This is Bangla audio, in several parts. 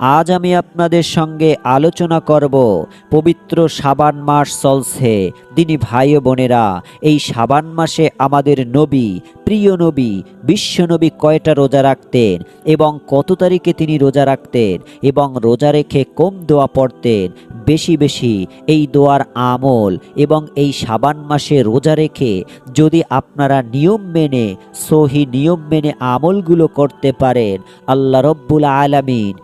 আজ আমি আপনাদের সঙ্গে আলোচনা করব পবিত্র সাবান মাস চলছে। দিনী ভাই বোনেরা, এই সাবান মাসে আমাদের নবী, প্রিয় নবী বিশ্বনবী কয়টা রোজা রাখতেন এবং কত তারিখে তিনি রোজা রাখতেন এবং রোজা রেখে কম দোয়া পড়তেন? বেশি বেশি এই দোয়ার আমল এবং এই সাবান মাসে রোজা রেখে যদি আপনারা নিয়ম মেনে, সহি নিয়ম মেনে আমলগুলো করতে পারেন, আল্লাহ রব্বুল আলামিন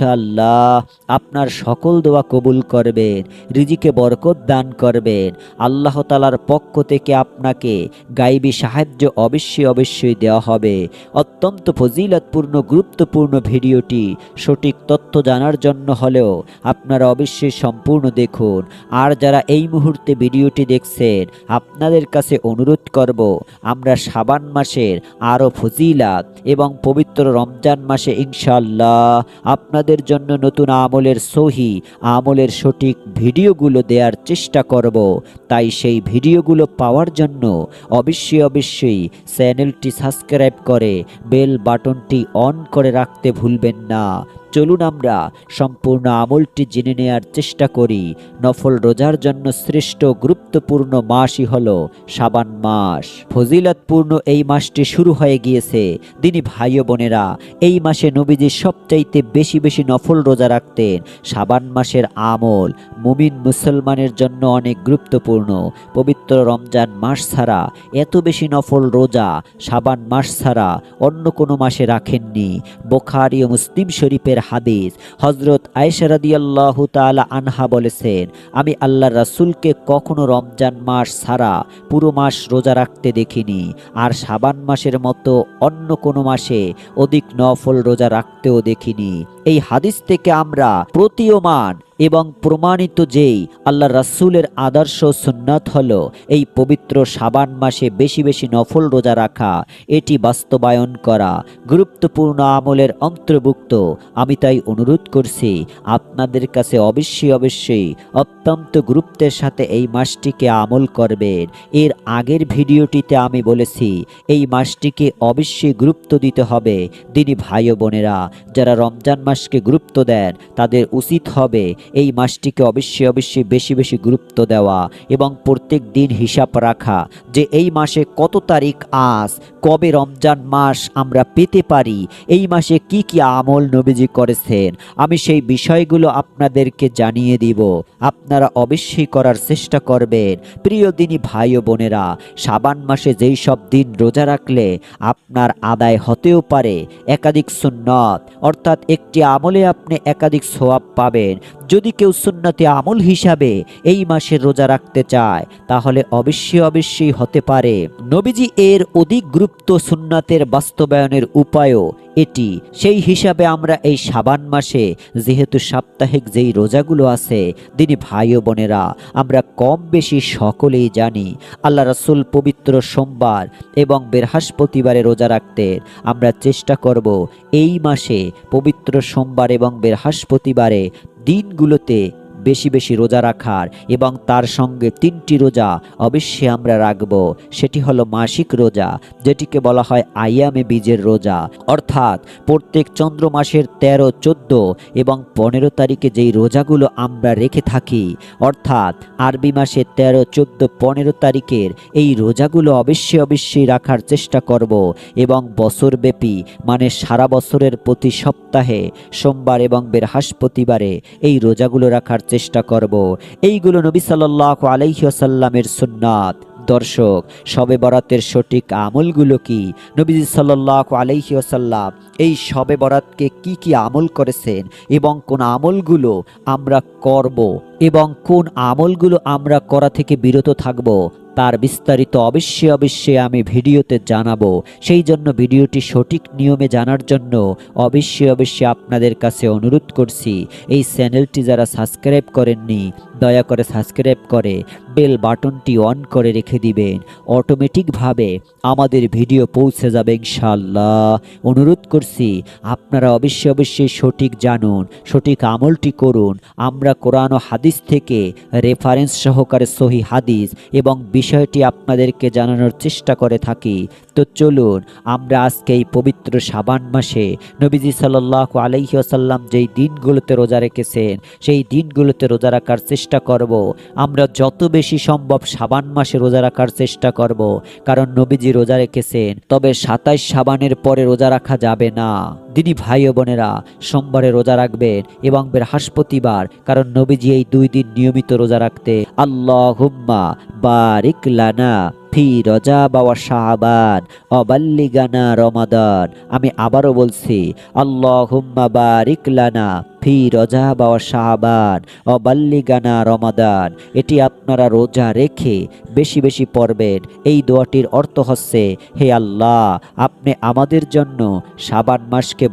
ইনশাল্লাহ আপনার সকল দোয়া কবুল করবেন, রিজিকে বরকত দান করবেন। আল্লাহ তালার পক্ষ থেকে আপনাকে গাইবী সাহায্য অবশ্যই অবশ্যই দেওয়া হবে। অত্যন্ত ফজিলতপূর্ণ, গুরুত্বপূর্ণ ভিডিওটি সঠিক তথ্য জানার জন্য হলেও আপনারা অবশ্যই সম্পূর্ণ দেখুন। আর যারা এই মুহূর্তে ভিডিওটি দেখছেন, আপনাদের কাছে অনুরোধ করব, আমরা সাবান মাসের আরও ফজিলাত এবং পবিত্র রমজান মাসে ইনশাল্লাহ আপনাদের জন্য নতুন আমলের সহি, আমলের সঠিক ভিডিওগুলো দেওয়ার চেষ্টা করব। তাই সেই ভিডিওগুলো পাওয়ার জন্য অবশ্যই অবশ্যই চ্যানেলটি সাবস্ক্রাইব করে বেল বাটনটি অন করে রাখতে ভুলবেন না। চলুন আমরা সম্পূর্ণ আমলটি জেনে নেয়ার চেষ্টা করি। নফল রোজার জন্য শ্রেষ্ঠ গুরুত্বপূর্ণ মাসই হল সাবান মাস। ফজিলতপূর্ণ এই মাসটি শুরু হয়ে গিয়েছে। দিনী ভাই বোনেরা, এই মাসে নবীজি সবচাইতে বেশি বেশি নফল রোজা রাখতেন। সাবান মাসের আমল মুমিন মুসলমানের জন্য অনেক গুরুত্বপূর্ণ। পবিত্র রমজান মাস ছাড়া এত বেশি নফল রোজা সাবান মাস ছাড়া অন্য কোনো মাসে রাখেননি। বোখারি ও মুসলিম শরীফের হাদিস। হজরত আয়সারাদিয়াল্লাহ তালা আনহা বলেছেন, আমি আল্লাহ রাসুলকে কখনো রমজান মাস ছাড়া পুরো মাস রোজা রাখতে দেখিনি। আর সাবান মাসের মতো অন্য কোনো মাসে অধিক নফল রোজা রাখতেও দেখিনি। এই হাদিস থেকে আমরা প্রতীয়মান এবং প্রমাণিত যেই আল্লাহ রাসুলের আদর্শ সুন্নাত হল এই পবিত্র সাবান মাসে বেশি বেশি নফল রোজা রাখা, এটি বাস্তবায়ন করা, গুরুত্বপূর্ণ আমলের অন্তর্ভুক্ত। আমি তাই অনুরোধ করছি, আপনাদের কাছে অবশ্যই অবশ্যই অত্যন্ত গুরুত্বের সাথে এই মাসটিকে আমল করবেন। এর আগের ভিডিওটিতে আমি বলেছি, এই মাসটিকে অবশ্যই গুরুত্ব দিতে হবে। দিনী ভাই বোনেরা, যারা রমজান মাসকে গুরুত্ব দেন, তাদের উচিত হবে এই মাসটিকে অবশ্যই অবশ্যই বেশি বেশি গুরুত্ব দেওয়া এবং প্রত্যেক দিন হিসাব রাখা যে এই মাসে কত তারিখ আজ, কবে রমজান মাস আমরা পেতে পারি, এই মাসে কি কি আমল নবীজি করেছেন, আমি সেই বিষয়গুলো আপনাদেরকে জানিয়ে দিব। আপনারা অবশ্যই করার চেষ্টা করবেন। প্রিয় দিনী ভাই ও বোনেরা, সাবান মাসে যেই সব দিন রোজা রাখলে আপনার আদায় হতেও পারে, একাধিক সুন্নত, অর্থাৎ একটি আমলে আপনি একাধিক সোয়াব পাবেন। যদি কেউ সুন্নতি আমল হিসাবে এই মাসে রোজা রাখতে চায়, তাহলে অবশ্যই অবশ্যই হতে পারে। নবীজি এর অধিক গুরুত্ব সুন্নাতের বাস্তবায়নের উপায়ও এটি। সেই হিসাবে আমরা এই সাবান মাসে, যেহেতু সাপ্তাহিক যেই রোজাগুলো আছে, দিনী ভাই ও বোনেরা, আমরা কম বেশি সকলেই জানি, আল্লাহ রাসুল পবিত্র সোমবার এবং বৃহস্পতিবারে রোজা রাখতে আমরা চেষ্টা করব এই মাসে পবিত্র সোমবার এবং বৃহস্পতিবারে দিনগুলোতে বেশি বেশি রোজা রাখার এবং তার সঙ্গে তিনটি রোজা অবশ্যই আমরা রাখব। সেটি হলো মাসিক রোজা, যেটিকে বলা হয় আইয়ামে বীজের রোজা। অর্থাৎ প্রত্যেক চন্দ্র মাসের তেরো, চোদ্দ এবং পনেরো তারিখে যেই রোজাগুলো আমরা রেখে থাকি, অর্থাৎ আরবি মাসের তেরো, চোদ্দ, পনেরো তারিখের এই রোজাগুলো অবশ্যই অবশ্যই রাখার চেষ্টা করব এবং বছরব্যাপী মানে সারা বছরের প্রতি সপ্তাহে, সোমবার এবং বৃহস্পতিবারে এই রোজাগুলো রাখার চেষ্টা করব। এইগুলো নবী সাল্লাহ আলহিহসাল্লামের সুন্নাত। দর্শক, সবে বরাতের সঠিক আমলগুলো কি? নবীজি সাল্লাহ আসাল্লাম এই সবে বরাতকে কি কি আমল করেছেন এবং কোন আমলগুলো আমরা করব এবং কোন আমলগুলো আমরা করা থেকে বিরত থাকব তার বিস্তারিত অবশ্যই অবশ্যই আমি ভিডিওতে জানাব। সেই জন্য ভিডিওটি সঠিক নিয়মে জানার জন্য অবশ্যই অবশ্যই আপনাদের কাছে অনুরোধ করছি, এই চ্যানেলটি যারা সাবস্ক্রাইব করেননি, দয়া করে সাবস্ক্রাইব করে বেল বাটনটি অন করে রেখে দিবেন। অটোমেটিকভাবে আমাদের ভিডিও পৌঁছে যাবে ইনশাল্লাহ অনুরোধ করছি, আপনারা অবশ্যই অবশ্যই সঠিক জানুন, সঠিক আমলটি করুন। আমরা কোরআন ও হাদিস থেকে রেফারেন্স সহকারে সহি হাদিস এবং বিষয়টি আপনাদেরকে জানানোর চেষ্টা করে থাকি। তো চলুন, আমরা আজকে এই পবিত্র সাবান মাসে নবীজি সাল্লাহ আলহিহাসাল্লাম যেই দিনগুলোতে রোজা রেখেছেন, সেই দিনগুলোতে রোজা রাখার চেষ্টা করব। আমরা যত বেশি সম্ভব সাবান মাসে রোজা রাখার চেষ্টা করব, কারণ নবীজি রোজা রেখেছেন, তবে সাতাইশ সাবানের পরে রোজা রাখা যাবে না। দিনী ভাই ও বোনেরা, সোমবারে রোজা রাখবেন এবং বৃহস্পতিবার, কারণ নবীজি এই দুই দিন নিয়মিত রোজা রাখতে আল্লাহ হুম্মা বারিক লানা ফি রজা বাবা শাহবান অবাল্লিগানা রমাদান। আমি আবারও বলছি আল্লাহ হুম্মা বারিক লানা ফি রজা বা শাহবান অবাল্লিগানা রমাদান, এটি আপনারা রোজা রেখে বেশি বেশি পড়বেন। এই দোয়াটির অর্থ হচ্ছে, হে আল্লাহ, আপনি আমাদের জন্য সাবান মাসকে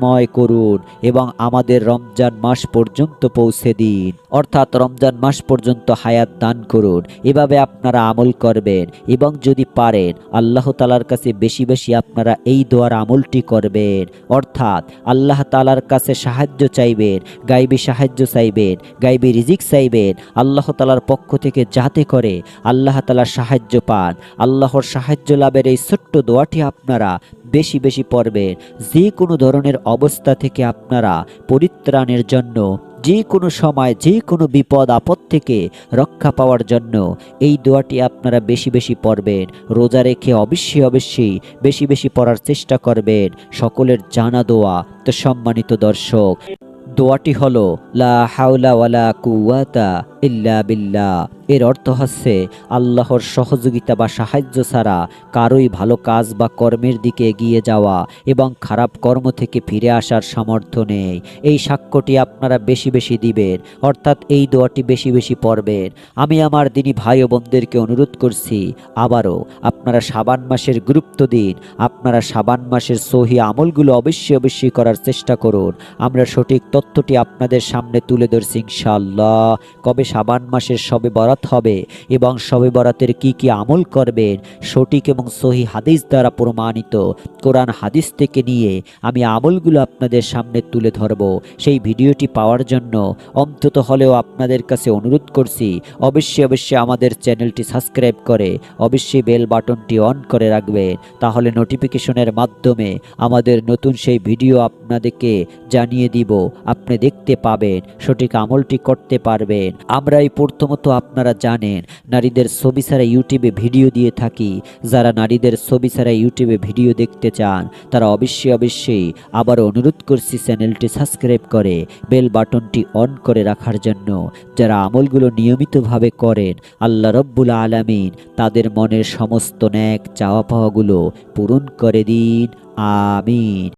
বরকতময় করুন এবং আমাদের রমজান মাস পর্যন্ত পৌঁছে দিন। অর্থাৎ রমজান মাস পর্যন্ত হায়াত দান করুন। এভাবে আপনারা আমল করবেন এবং যদি পারেন, আল্লাহ তালার কাছে বেশি বেশি আপনারা এই দোয়ার আমলটি করবেন। অর্থাৎ আল্লাহ তালার কাছে সাহায্য চাইবেন, গাইবি সাহায্য চাইবেন, গাইবি রিজিক চাইবেন, আল্লাহ তালার পক্ষ থেকে যাতে করে আল্লাহ তালার সাহায্য পান। আল্লাহর সাহায্য লাভের এই ছোট্ট দোয়াটি আপনারা বেশি বেশি পড়বেন যে কোনো ধরনের অবস্থা থেকে আপনারা পরিত্রাণের জন্য, যে কোনো সময় যে কোনো বিপদ, আপদ থেকে রক্ষা পাওয়ার জন্য এই দোয়াটি আপনারা বেশি বেশি পড়বেন। রোজা রেখে অবশ্যই অবশ্যই বেশি বেশি পড়ার চেষ্টা করবেন। সকলের জানা দোয়া, তো সম্মানিত দর্শক, দোয়াটি হলো, লা হাওলা ওয়ালা কুওয়াতা ইল্লা বিল্লাহ। এর অর্থ হচ্ছে, আল্লাহর সহযোগিতা বা সাহায্য ছাড়া কারোই ভালো কাজ বা কর্মের দিকে এগিয়ে যাওয়া এবং খারাপ কর্ম থেকে ফিরে আসার সামর্থ্য নেই। এই সাক্ষ্যটি আপনারা বেশি বেশি দিবেন, অর্থাৎ এই দোয়াটি বেশি বেশি পড়বেন। আমি আমার দিনী ভাই ও বোনদেরকে অনুরোধ করছি, আবারও আপনারা সাবান মাসের গুরুত্ব দিন, আপনারা সাবান মাসের সহি আমলগুলো অবশ্যই অবশ্যই করার চেষ্টা করুন। আমরা সঠিক তথ্যটি আপনাদের সামনে তুলে ধরছি ইনশাআল্লাহ। কবে সাবান মাসের সবে বরাত হবে এবং সবে বরাতের কি কি আমল করবেন সঠিক এবং সহি হাদিস দ্বারা প্রমাণিত। কোরআন হাদিস থেকে নিয়ে আমি আমলগুলো আপনাদের সামনে তুলে ধরব। সেই ভিডিওটি পাওয়ার জন্য অন্তত হলেও আপনাদের কাছে অনুরোধ করছি, অবশ্যই অবশ্যই আমাদের চ্যানেলটি সাবস্ক্রাইব করে অবশ্যই বেল বাটনটি অন করে রাখবেন। তাহলে নোটিফিকেশনের মাধ্যমে আমাদের নতুন সেই ভিডিও আপনাদেরকে জানিয়ে দিব, আপনি দেখতে পাবেন, সঠিক আমলটি করতে পারবেন। আমরা এই প্রথমত আপনারা জানেন, নারীদের ছবি ছাড়া ইউটিউবে ভিডিও দিয়ে থাকি। যারা নারীদের ছবি ছাড়া ইউটিউবে ভিডিও দেখতে চান, তারা অবশ্যই অবশ্যই আবার অনুরোধ করছি চ্যানেলটি সাবস্ক্রাইব করে, বেল বাটনটি অন করে রাখার জন্য। যারা আমলগুলো নিয়মিতভাবে করেন, আল্লাহ রব্বুল আলামিন তাদের মনের সমস্ত ন্যাক চাওয়া পাওয়াগুলো পূরণ করে দিন। আমিন।